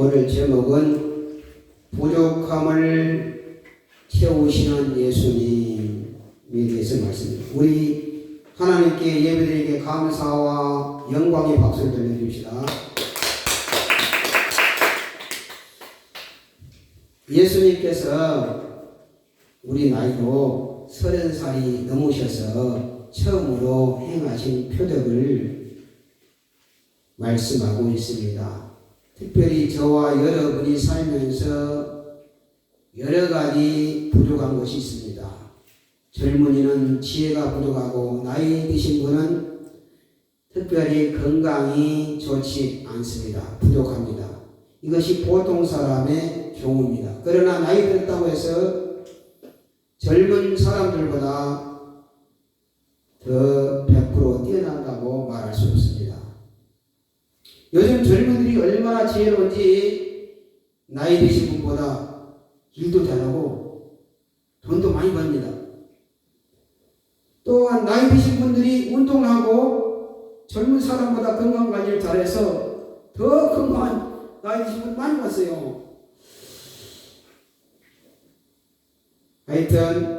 오늘 제목은 부족함을 채우시는 예수님에 대해서 말씀드립니다. 우리 하나님께 예배드리게 감사와 영광의 박수를 들려줍시다. 예수님께서 우리 나이로 서른 살이 넘으셔서 처음으로 행하신 표적을 말씀하고 있습니다. 특별히 저와 여러분이 살면서 여러 가지 부족한 것이 있습니다. 젊은이는 지혜가 부족하고 나이 드신 분은 특별히 건강이 좋지 않습니다. 부족합니다. 이것이 보통 사람의 경우입니다. 그러나 나이 들었다고 해서 젊은 사람들보다 더 100% 뛰어난다고 말할 수 없습니다. 요즘 젊은들이 얼마나 지혜로운지 나이 드신 분보다 일도 잘하고 돈도 많이 법니다. 또한 나이 드신 분들이 운동을 하고 젊은 사람보다 건강 관리를 잘해서 더 건강한 나이 드신 분 많이 봤어요. 하여튼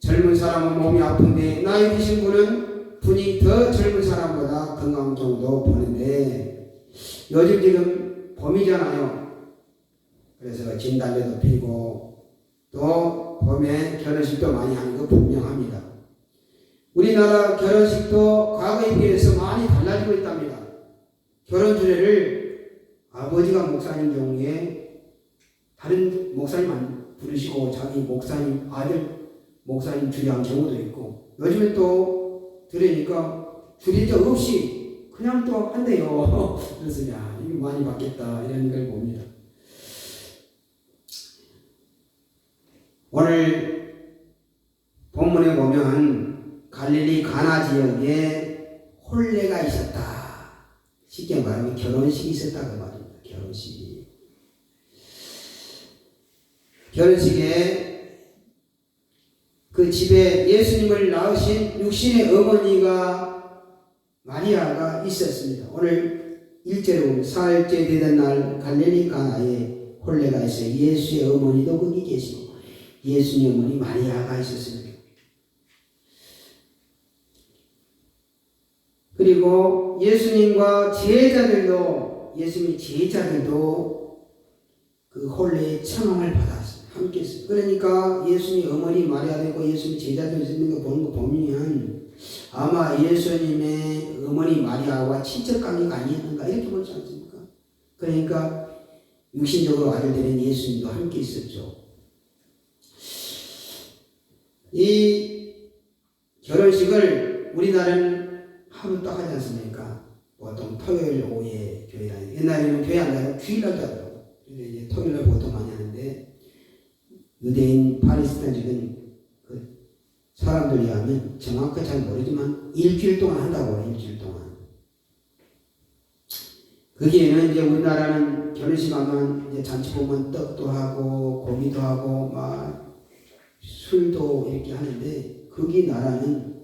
젊은 사람은 몸이 아픈데 나이 드신 분은 분이 더 젊은 사람보다 건강 정도 보는데 요즘 지금 봄이잖아요. 그래서 진달래도 피고 또 봄에 결혼식도 많이 하는 거 분명합니다. 우리나라 결혼식도 과거에 비해서 많이 달라지고 있답니다. 결혼 주례를 아버지가 목사님 경우에 다른 목사님 부르시고 자기 목사님 아들 목사님 주례한 경우도 있고 요즘에 또 들으니까 주례자 없이 그냥 또 한대요. 그래서 야 이거 많이 받겠다 이런 걸 봅니다. 오늘 본문에 보면 갈릴리 가나 지역에 혼례가 있었다. 쉽게 말하면 결혼식이 있었다고 말입니다. 결혼식이. 결혼식에 그 집에 예수님을 낳으신 육신의 어머니가 마리아가 있었습니다. 오늘 일제로 사흘째 되던 날 갈릴리 가나에 혼례가 있어요. 예수의 어머니도 거기 계시고 예수님 어머니 마리아가 있었습니다. 그리고 예수님과 제자들도 예수님 제자들도 그 혼례의 청함을 받았어요. 함께 했어요. 그러니까 예수님 어머니 마리아 되고 예수님 제자들 있는 거 보는 거 보면 아마 예수님의 어머니 마리아와 친척 관계가 아니었는가 이렇게 보지 않습니까? 그러니까 육신적으로 아들 되는 예수님도 함께 있었죠. 이 결혼식을 우리나라는 하루 딱 하지 않습니까? 보통 토요일 오후에 교회 다니 옛날에는 교회 안 가요. 하더라고. 근데 이제 토요일날 보통 많이 하는데 유대인 그 사람들이 하면 정확히 잘 모르지만 일주일 동안 한다고 일주일 동안. 거기에는 이제 우리나라는 결혼식 하면 이제 잔치 보면 떡도 하고 고기도 하고 막 술도 이렇게 하는데 거기 나라는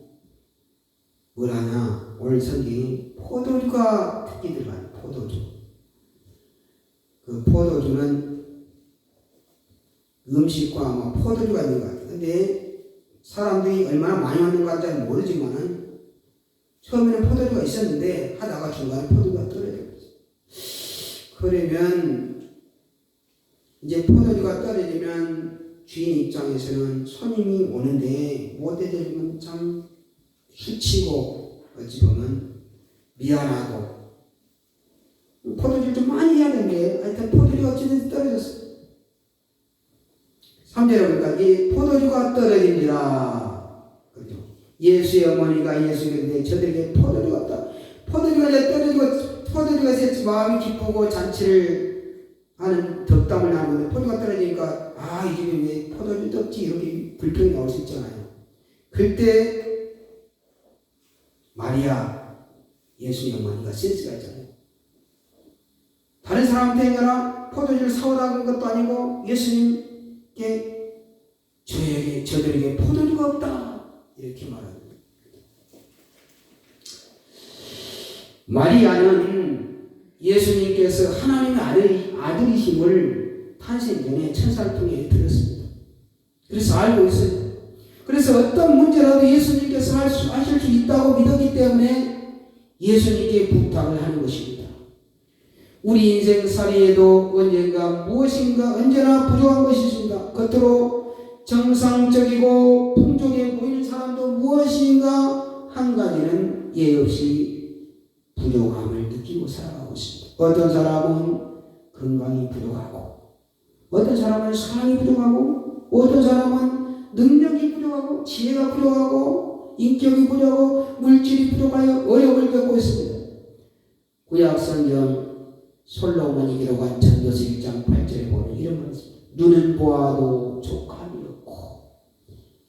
뭘 하냐 오늘 성경이 포도주가 특히 들어가요 포도주. 그 포도주는 음식과 아마 포도주가 있는 것 같아요 사람들이 얼마나 많이 왔는가 잘 모르지만은 처음에는 포도주가 있었는데 하다가 중간에 포도주가 떨어졌어요. 그러면 이제 포도주가 떨어지면 주인 입장에서는 손님이 오는데 못 대드리면 참 수치고 어찌 보면 미안하고. 포도주를 좀 많이 해야 되는데 하여튼 포도주가 어찌든 떨어졌어 3절에 보니까 이 포도주가 떨어진지라 그죠? 예수의 어머니가 예수에게 저들에게 포도주가 떨 포도주가 이제 떨어지고 포도주가 이제 마음이 기쁘고 잔치를 하는 덕담을 나누는데 포도가 떨어지니까 아이 집에 왜 포도주 떴지? 이렇게 불평이 나올 수 있잖아요. 그때 마리아 예수님 어머니가 센스가 있잖아요. 다른 사람한테 행하라 포도주를 사오라 그런 것도 아니고 예수님 께 저에게 저들에게 포도주가 없다 이렇게 말합니다. 마리아는 예수님께서 하나님의 아들, 아들이심을 탄생 전에 천사를 통해 들었습니다. 그래서 알고 있어요. 그래서 어떤 문제라도 예수님께서 하실 수 있다고 믿었기 때문에 예수님께 부탁을 하는 것입니다. 우리 인생 살이에도 언젠가 무엇인가 언제나 부족한 것이 있습니다. 겉으로 정상적이고 풍족해 보이는 사람도 무엇인가 한 가지는 예 없이 부족함을 느끼고 살아가고 있습니다. 어떤 사람은 건강이 부족하고, 어떤 사람은 사랑이 부족하고, 어떤 사람은 능력이 부족하고, 지혜가 부족하고, 인격이 부족하고, 물질이 부족하여 어려움을 겪고 있습니다. 구약 성경 솔로몬이 기록한 전도서 1장 8절에 보면 이런 있습니다. 눈은 보아도 족함이 없고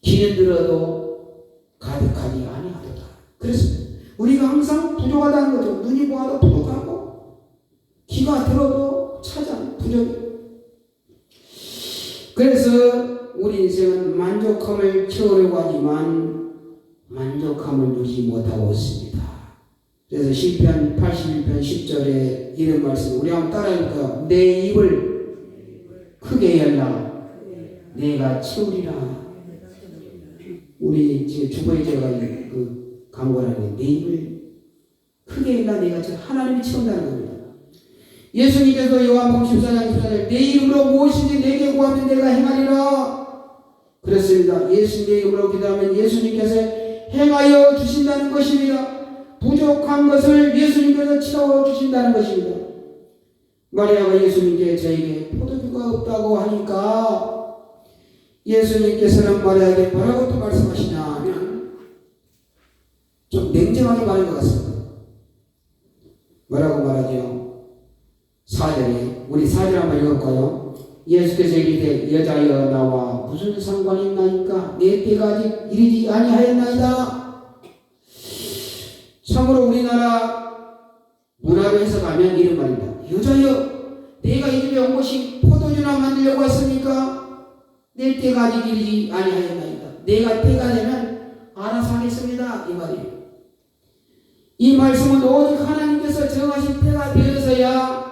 귀는 들어도 가득하지 아니하도다. 그래서 우리가 항상 부족하다는 거죠. 눈이 보아도 부족하고 귀가 들어도 찾아 부족해. 그래서 우리 인생은 만족함을 채우려고 하지만 만족함을 누리지 못하고 있습니다. 그래서 시편 81편 10절에 이런 말씀 우리 한번 따라해볼까요? 내 입을 크게 열라 내가 채우리라 우리 지금 주보의 제가 그 광고라는 내 입을 크게 열라 내가 채우 하나님이 채운다는 겁니다. 예수님께서 요한복음 14장 14절 내 이름으로 무엇이든지 내게 구하면 내가 행하리라 그렇습니다. 예수 내 이름으로 기도하면 예수님께서 행하여 주신다는 것입니다. 부족한 것을 예수님께서 채워 주신다는 것입니다. 마리아가 예수님께 저에게 포도주가 없다고 하니까 예수님께서는 마리아에게 뭐라고 또 말씀하시냐 하면 좀 냉정하게 말한 것 같습니다. 뭐라고 말하죠? 4절에 우리 4절 한번 읽어볼까요? 예수께서 이르되 여자여 나와 무슨 상관이 있나이까 내 때가 아직 이르지 아니하였나이다 참으로 우리나라 문화로 해석하면 이런 말입니다. 여자여, 내가 이 집에 온 것이 포도주나 만들려고 했습니까? 내 때가 아직 이르지 아니하였나이다. 내가 때가 되면 알아서 하겠습니다. 이 말이에요. 이 말씀은 오직 하나님께서 정하신 때가 되어서야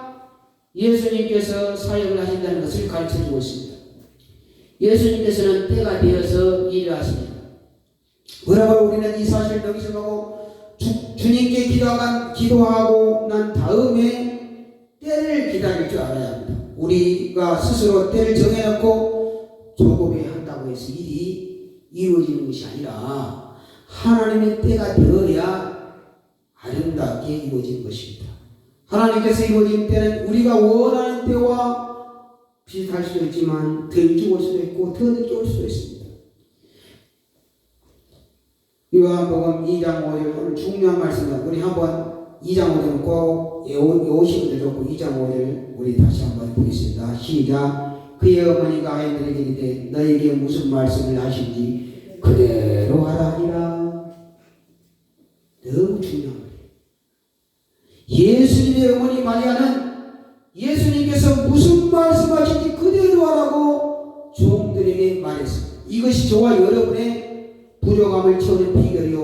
예수님께서 사역을 하신다는 것을 가르쳐 주고 있습니다. 예수님께서는 때가 되어서 일을 하십니다. 그러므로 우리는 이 사실을 명심하고 주, 주님께 기도하간, 기도하고 난 다음에 때를 기다릴 줄 알아야 합니다. 우리가 스스로 때를 정해놓고 조급해 한다고 해서 일이 이루어지는 것이 아니라 하나님의 때가 되어야 아름답게 이루어지는 것입니다. 하나님께서 이루어진 때는 우리가 원하는 때와 비슷할 수도 있지만 더 일찍 올 수도 있고 더 늦게 올 수도 있습니다. 요한복음 2장 5절 오늘 중요한 말씀입니다. 우리 한번 2장 5절 꼭 외우시면 좋고 2장 5절 우리 다시 한번 보겠습니다. 시작. 그의 어머니가 아이들에게 이르되 너에게 무슨 말씀을 하신지 그대로 하라니라. 너무 중요한. 예수님의 어머니 마리아는 예수님께서 무슨 말씀하신지 그대로 하라고 종들에게 말했습니다. 이것이 저와 여러분의 부족함을 채우는 비결이요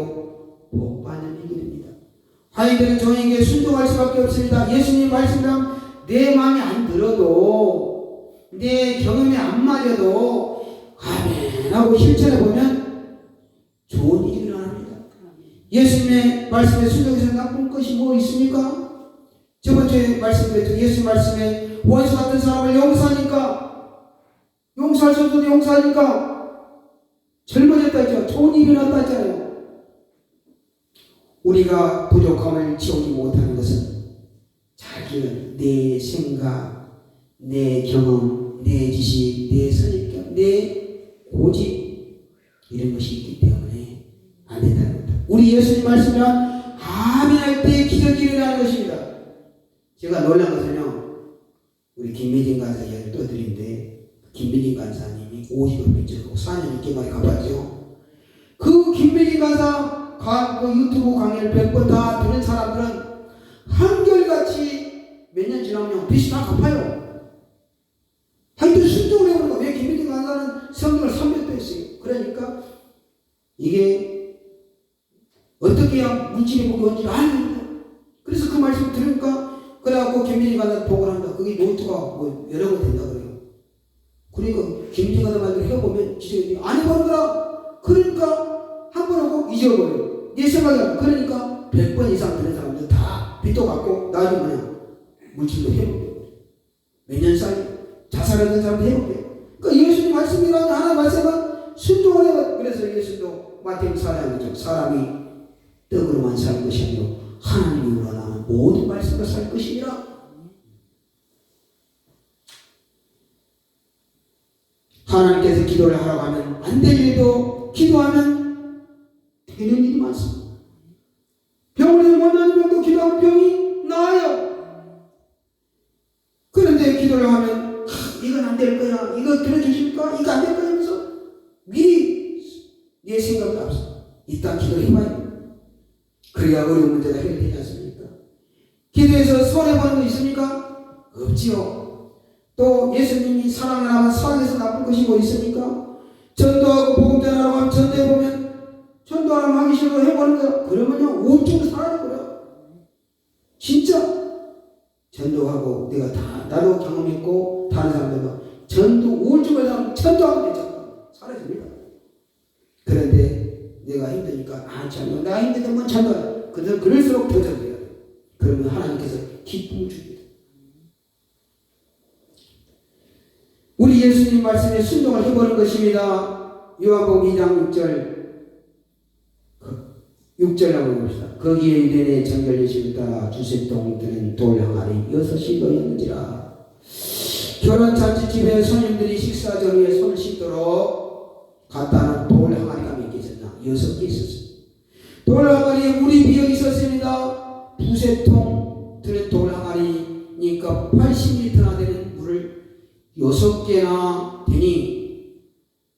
복 받는 비결입니다. 아이들은 종에게 순종할 수밖에 없습니다. 예수님 말씀이랑 내 마음에 안 들어도 내 경험에 안 맞아도 아멘 하고 실천해 보면 좋은 일이 일어납니다. 예수님의 말씀에 순종해서 나쁜 것이 뭐 있습니까? 첫 번째 말씀에 예수 말씀에 원수 같은 사람을 용서하니까 용서할 수 없어도 용서하니까 젊어졌다 했죠. 좋은 일이 일어났다 했잖아요. 우리가 부족함을 채우지 못하는 것은 자기는 내 생각, 내 경험, 내 지식, 내 선입견, 내 고집 이런 것이 있기 때문에 안 된다는 겁니다. 우리 예수님 말씀이면 아멘 할 때 기적이 일어나는 것입니다. 제가 놀란 것은요. 우리 김미진 간사 이야기 또 드린데 김미진 간사님이 50을 맺고 4년 6개 만에 갚았죠. 그 김미진 간사 가, 그 유튜브 강의를 100번 다 듣는 사람들은 한결같이 몇 년 지나면 빚이 다 갚아요. 하여튼 순종을 해보니까 왜 김미진 간사는 성경을 300도 했어요. 그러니까 이게 어떻게 해야 물질이 복이 온지 아는 거예요. 그래서 그 말씀 들으니까 그래갖고 김진이가 나 보고를 한다. 그게 노트가 뭐 여러 개 된다 그래요. 그러니까 김진이가 말대로 해보면 지금 안 해보는 거라. 그러니까 한 번 하고 잊어버려요. 네 생각이 안 나. 그러니까 100번 이상 되는 사람들 다 빚도 갚고 나중에 뭐냐 물질도 해보고 몇년 사이 자살하는 사람도 해보고 그러니까 예수님 말씀이라는 하나의 말씀은 순종을 해봐. 그래서 예수도 마태복음 4장이죠. 사람이 떡으로만 살 것이 아니고 하나님으로 나는 모든 말씀으로 살 것이니라. 하나님께서 기도를 하라고 하면 안 될 일도 기도하면 되는 일이 많습니다. 병원에 원하는 병도 기도하면 병이 나아요. 그런데 기도를 하면 하, 이건 안 될 거야. 이거 들어주실까? 이거 안 될 거야 하면서 미리 내 생각을 앞서 해봐야 돼. 그래야 어려운 문제가 해결되지 않습니까? 기도에서 손해보는 거 있습니까? 없지요. 또 예수님이 사랑을 하면 사랑해서 나쁜 것이 뭐 있습니까? 전도하고 복음 전하라고 하면 전도해 보면 전도하라고 하기 싫어 해보는 거야. 그러면요 우울증으로 살아야 거야. 진짜 전도하고 내가 다 나도 경험했고 다른 사람들도 전도 우울증을 하면 전도하면 되잖아. 사라집니다. 그런데 내가 힘드니까 아참 나 힘든데 뭔 전도해. 그래서 그럴수록 돼. 그러면 하나님께서 기쁨을 줍니다. 예수님 말씀에 순종을 해보는 것입니다. 요한복음 2장 6절 6절 한번 봅시다. 거기에 유대인의 정결 예식을 따라 주세동 드는 돌 항아리 여섯이 놓였는지라 결혼 잔치집에 손님들이 식사 전후에 손을 씻도록 갖다는 돌 항아리가 몇 개 있었나? 여섯 개 있었습니다. 돌 항아리에 물이 비어 있었습니다. 두세 통 드는 돌 항아리니까 80리터나 되는 물을 여섯 개나 되니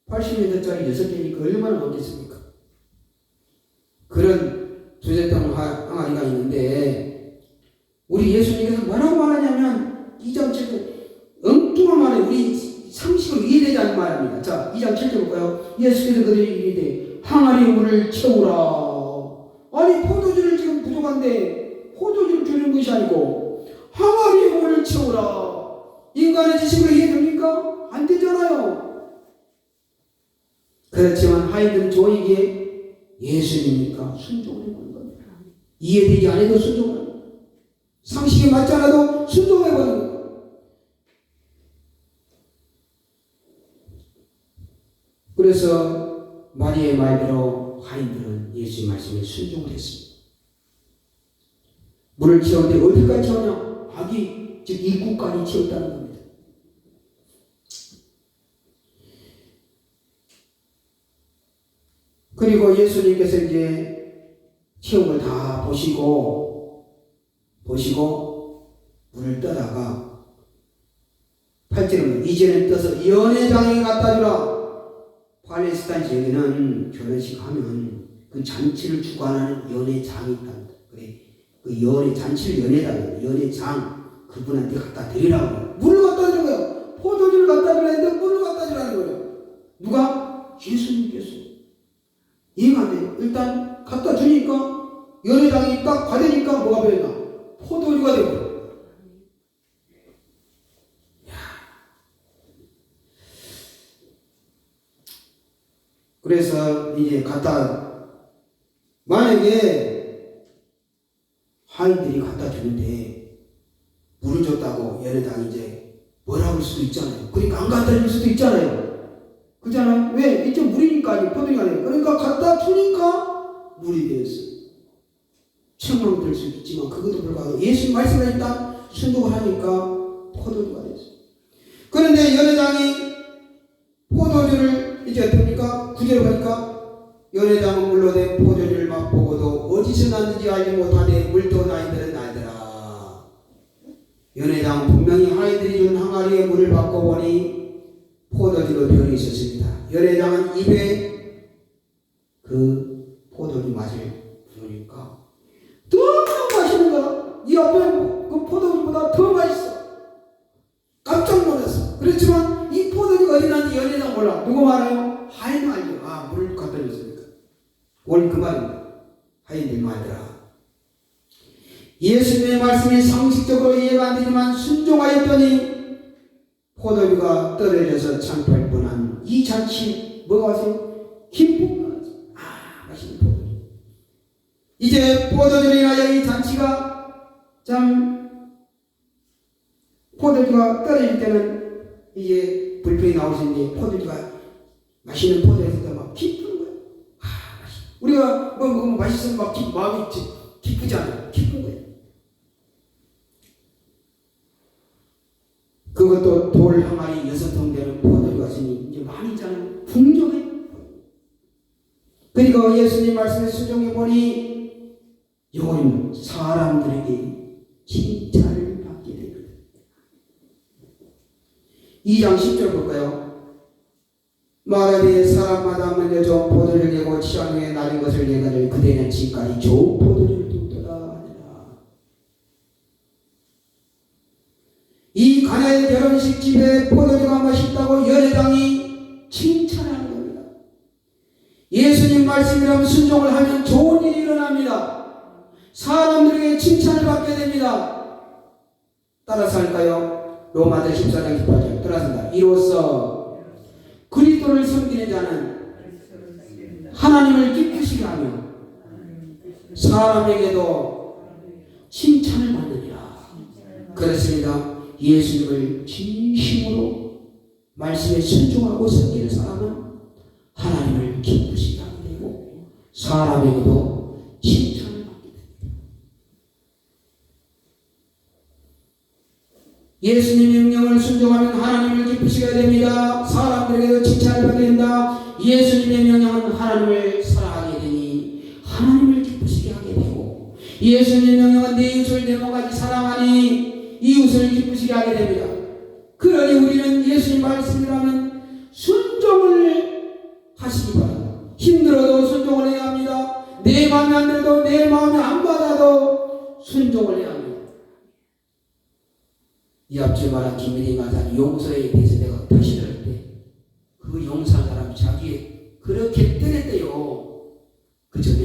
80리터짜리 여섯 개니까 얼마나 먹겠습니까? 그런 두세 통 항아리가 있는데 우리 예수님께서 뭐라고 말하냐면 2장 7절 엉뚱한 말에 우리 상식을 이해되지 않는 말입니다. 자, 2장 7절 볼까요? 예수께서 그들에게 이르되 항아리 물을 채우라. 아니 포도주를 지금 부족한데 포도주를 주는 것이 아니고 항아리 물을 채우라. 인간의 지식으로 이해됩니까? 안 되잖아요. 그렇지만 하이든 조에게 예수님이니까 순종을 해보는 겁니다. 이해되지 않아도 순종을 합니다. 상식에 맞지 않아도 순종해보는 겁니다. 그래서 마리의 말대로 하인들은 예수의 말씀에 순종을 했습니다. 물을 채우는데 어디까지 채우냐? 아기, 즉 입구까지 채웠다는 겁니다. 그리고 예수님께서 이제 체험을 다 보시고 보시고 물을 떠다가 팔찌는 이제는 떠서 연회장에 갖다 주라. 팔레스타인 지역에는 결혼식 하면 그 잔치를 주관하는 연회장이 있답니다. 그래 그 연회 잔치를 연회장 연회장 그분한테 갖다 드리라고 물을 갖다 주는 거예요. 포도주를 갖다 주라 했는데 물을 갖다 주라는 거예요. 누가? 예수님께서. 이해가 안 돼요. 일단 갖다 주니까 연회장이 딱 받으니까 뭐가 변했나? 포도주가 되고. 그래서 이제 갖다 만약에 하인들이 갖다 주는데 물을 줬다고 연회장 이제 뭐라 할 수도 있잖아요. 그러니까 안 갖다 줄 수도 있잖아요. 그잖아요. 왜? 이제 물이 니까 아니 포도가 아니에요. 그러니까 갖다 주니까 물이 되었어요. 책망될 수 있지만 그것도 불구하고 예수 말씀을 일단 순종을 하니까 포도주가 됐어요. 그런데 연회장이 포도주를 이제 어떻습니까? 구절을 보니까 연회장은 된 포도주를 맛보고도 어디서 났는지 알지 못하되 물도 나이들은 나더라. 연회장 분명히 하이들이 준 항아리에 물을 바꿔보니 포도주로 변이 있었습니다. 연회장은 입에 그 포도주 맛을 부으니까 너무 맛있는 거야. 이 앞에 그 포도주보다 더 맛있어. 깜짝 놀랐어. 그렇지만 이 포도주가 어디 났는지 연회장 몰라. 누구 말해요? 하인 알죠. 아, 물을 갖다 줬으니까. 원래 그 말입니다. 하인들 말이라. 예수님의 말씀이 상식적으로 이해가 안 되지만 순종하였더니 포도주가 떨어져서 창피할 뻔한 이 잔치 뭐가 왔어요? 기쁨 아 포도주 이제 포도주를 인하여 이 잔치가 참 포도주가 떨어질 때는 이제 불평이 나올 수 있는데 포도주가 맛있는 포도에서 막 기쁜 거예요 아 맛있 우리가 뭐 먹으면 맛있으면 막 기, 마음이 기, 기쁘지 않아요. 기쁜 거예요 그것도 돌 항아리 여섯 통 되는 포도주가 있으니 이제 많이 자는 풍족해. 그리고 예수님 말씀에 수정해 보니 영혼 사람들에게 칭찬을 받게 됩니다. 2장 10절 볼까요? 마라비의 사람마다 좋은 포도를 내고 취향에 나린 것을 내가를 그대는 지금까지 좋은 포도를 둠더라 하니라. 이 가나의 결혼식 집에 포도주가 맛있다고 연회장이 칭찬하는 겁니다. 예수님 말씀이라면 순종을 하면 좋은 일이 일어납니다. 사람들에게 칭찬을 받게 됩니다. 따라서 할까요? 로마서 14장 18절 따라서다. 이로써 그리스도를 섬기는 자는 하나님을 기쁘시게 하며 사람에게도 칭찬을 받느니라. 그렇습니다. 예수님을 진심으로 말씀에 순종하고 섬기는 사람은 하나님을 기쁘시게 하게 되고 사람에게도 칭찬을 받게 됩니다. 예수님의 명령을 순종하면 하나님을 기쁘시게 됩니다. 사람들에게도 칭찬을 받게 된다. 예수님의 명령은 하나님을 사랑하게 되니 하나님을 기쁘시게 하게 되고 예수님의 명령은 내 이웃을 내 몸까지 사랑하니 이웃을 기쁘시게 하게 됩니다. 그러니 우리는 예수님 말씀이라면 순종을 하시기 바랍니다. 힘들어도 순종을 해야 합니다. 내 마음에 안 들어도 내 마음에 안 받아도 순종을 해야 합니다. 이 앞서 말한 김민희 가사 용서에 대해서 내가 다시 들을 때그 용서한 사람이 자기 그렇게 때렸대요. 그 전에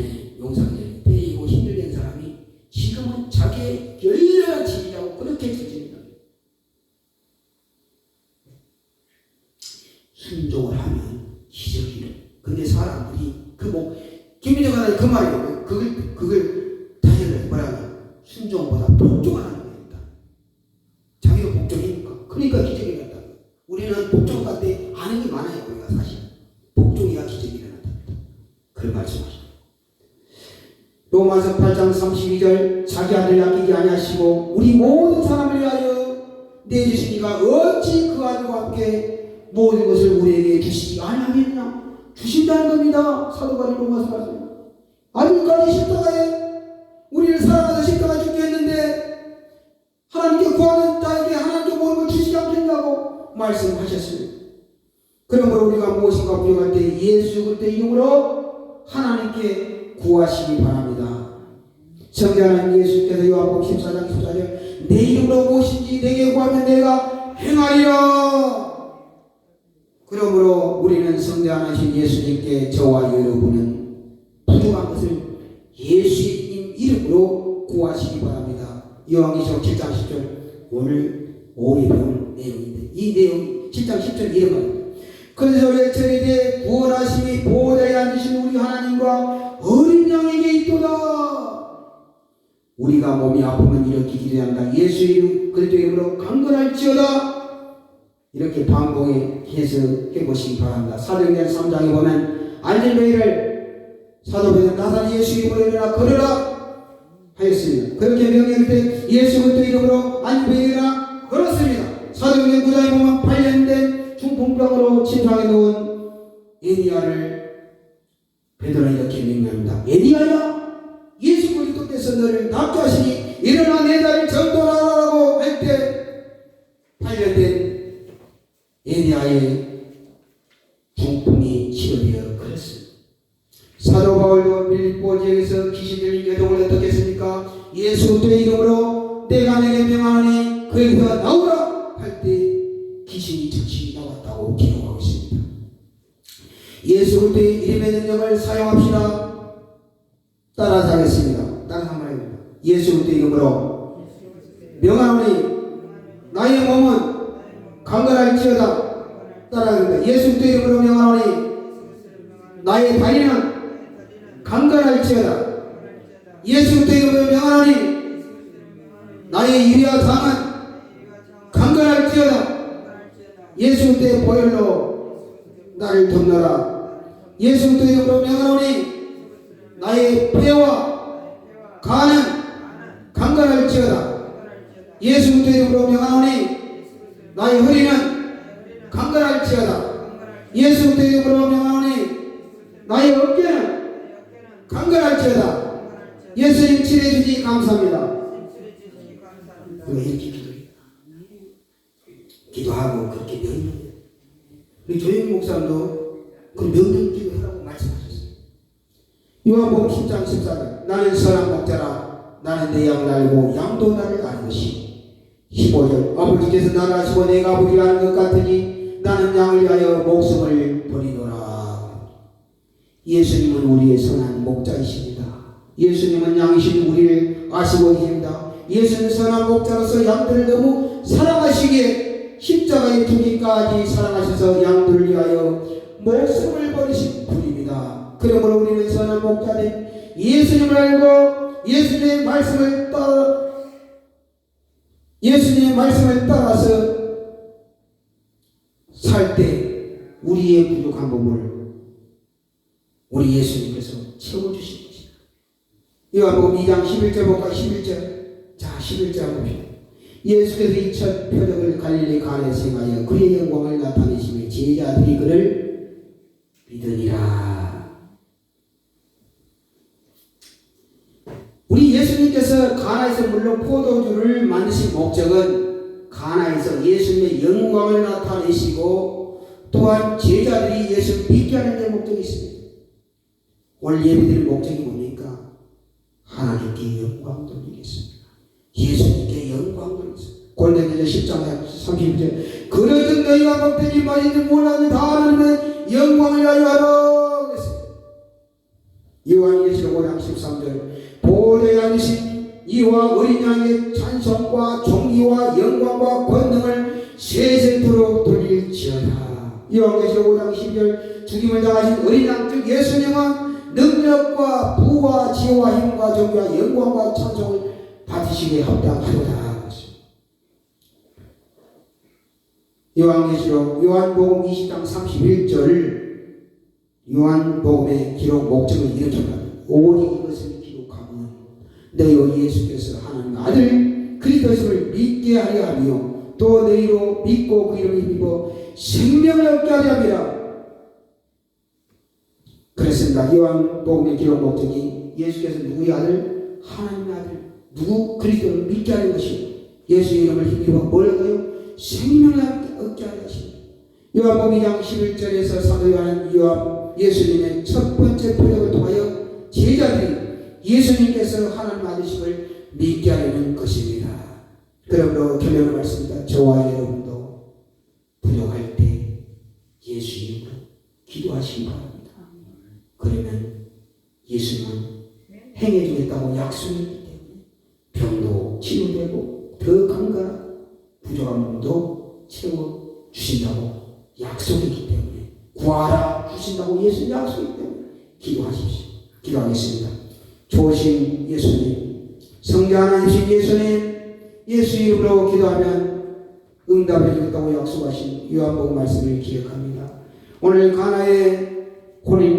주시니가 어찌 그 아들과 함께 모든 것을 우리에게 주시지 아니하겠냐 주신다는 겁니다. 사도 바울 로마서 말씀 아직까지 십자가에 우리를 사랑하는 십자가 죽게 했는데 하나님께 구하는 자에게 하나님께 모든 걸 주시지 않겠냐고 말씀하셨습니다 그러므로 우리가 무엇인가 부족할 때 예수 그리스도 이름으로 하나님께 구하시기 바랍니다. 성경하는 예수께서 요한복음 14장 14절 내 이름으로 무엇인지 내게 구하면 내가 행하리라. 그러므로 우리는 성장하신 예수님께 저와 여러분은 부족한 것을 예수님 이름으로 구하시기 바랍니다. 요한계시록 7장 10절 오늘 오후에 배울 내용인데 이 내용 7장 10절 이런 말입니다. 큰 소리에 저리되 구원하심이 보 우리가 몸이 아프면 이렇게 기도한다. 예수 이름 그리스도 이름으로 강건할지어다. 이렇게 방공에 해석해 보시기 바랍니다. 사도행전 3장에 보면 안전베이를 사도 베드로 나사렛 예수 이름으로 일어나 걸으라 하였습니다. 그렇게 명령할 때 예수 그리스도 이름으로 안전베이라 걸었습니다. 사도행전 9장에 보면 8년 된 중풍병으로 침상에 누운 에니아를 베드로가 이렇게 명령합니다. 에니아야 그리스도께서 너를 낫게 하시니 일어나 내 자리를 전도하라고 할때 8년 된 에니아의 중풍이 치료되어 그랬습니다. 사도 바울도 빌보 지역에서 귀신 들린 여종을 어떻게 했습니까? 예수 그리스도의 이름으로 내가 내게 명하니 그에서 나오라 할 때 귀신이 즉시 나왔다고 기록하고 있습니다. 예수 그리스도의 이름의 능력을 사용합시다. 예수 그리스도 이름으로. 명하노니 나의 몸은 강건할지어다 따라합니다. 예수 그리스도 이름으로 명하노니 나의 다리는 강건할지어다. 예수 그리스도 이름으로 명하노니 나의 이리와 당은 강건할지어다. 예수 그리스도의 보혈로 나를 덮노라. 예수 그리스도 이름으로 명하노니 나의 그리스도 이름으로 명하노니 나의 허리는 강건할지어다. 예수 그리스도 이름으로 명하노니 나의 어깨는 강건할지어다. 예수님 칠해주니 감사합니다. 왜 이렇게 기도해요? 기도하고 그렇게 명령 조영희 목사님도 그 명령 기도하라고 말씀하셨어요. 요한복음 10장 14절 나는 선한 목자라. 나는 내 양을 알고 양도 나를 아는 것이 15절 아버지께서 나를 아시고 내가 아는 것 같으니 나는 양을 위하여 목숨을 버리노라. 예수님은 우리의 선한 목자이십니다. 예수님은 양이신 우리를 아시고 계십니다. 예수는 선한 목자로서 양들을 너무 사랑하시기에 십자가에 두기까지 사랑하셔서 양들을 위하여 목숨을 버리신 분입니다. 그러므로 우리는 선한 목자된 예수님을 알고 예수님의 말씀을 따라 예수님의 말씀을 따라서 살 때 우리의 부족한 몸을 우리 예수님께서 채워주신 것이다. 요한복음 2장 11절 볼까 11절 자 11절 한번 봅시다. 예수께서 이첫 표적을 갈릴리 가나에서 행하여 그의 영광을 나타내시며 제자들이 그를 믿으니라. 우리 예수님께 서 가나에서 물론 포도주를 만드신 목적은 가나에서 예수님의 영광을 나타내시고 또한 제자들이 예수를 믿게 하는 데 목적이 있습니다. 오늘 예배드릴 목적이 뭡니까? 하나님께 영광 돌리겠습니다. 예수님께 영광 돌리겠습니다. 고린도전서 10장 31절 그러든 너희가 복되지 말이지 못하는 다 하나님의 영광을 위하여 하라. 요한계시록 5장 13절 보호자에 앉으신 이와 어린 양의 찬송과 존귀와 영광과 권능을 세세토록 돌릴지어다. 요한계시록 5장 12절 죽임을 당하신 어린 양즉 예수님은 능력과 부와 지혜와 힘과 존귀와 영광과 찬송을 받으시기에 합당하도다. 요한계시록 요한복음 20장 31절 요한복음의 기록 목적을 이렇게. 오직 기록하면 너희와 예수께서 하나님 아들 그리스도를 믿게 하려 하며 또 너희로 믿고 그 이름을 입어 생명을 얻게 하려 함이라. 그렇습니다. 요한복음의 기록 목적이 예수께서 누구의 아들? 하나님의 아들. 누구? 그리스도를 믿게 하는 것이요. 예수 이름을 힘입어 뭘 얻어요? 생명을 얻게 하는 것입니다. 요한복음 2장 11절에서 사도 요한은 요한 예수님의 첫 번째 표적을 통하여 제자들이 예수님께서 하나님 아드심을 믿게 하려는 것입니다. 그러므로 결론을 말씀입니다. 저와 여러분 기도하면 응답해 주겠다고 약속하신 요한복음 말씀을 기억합니다. 오늘 가나의 혼인잔치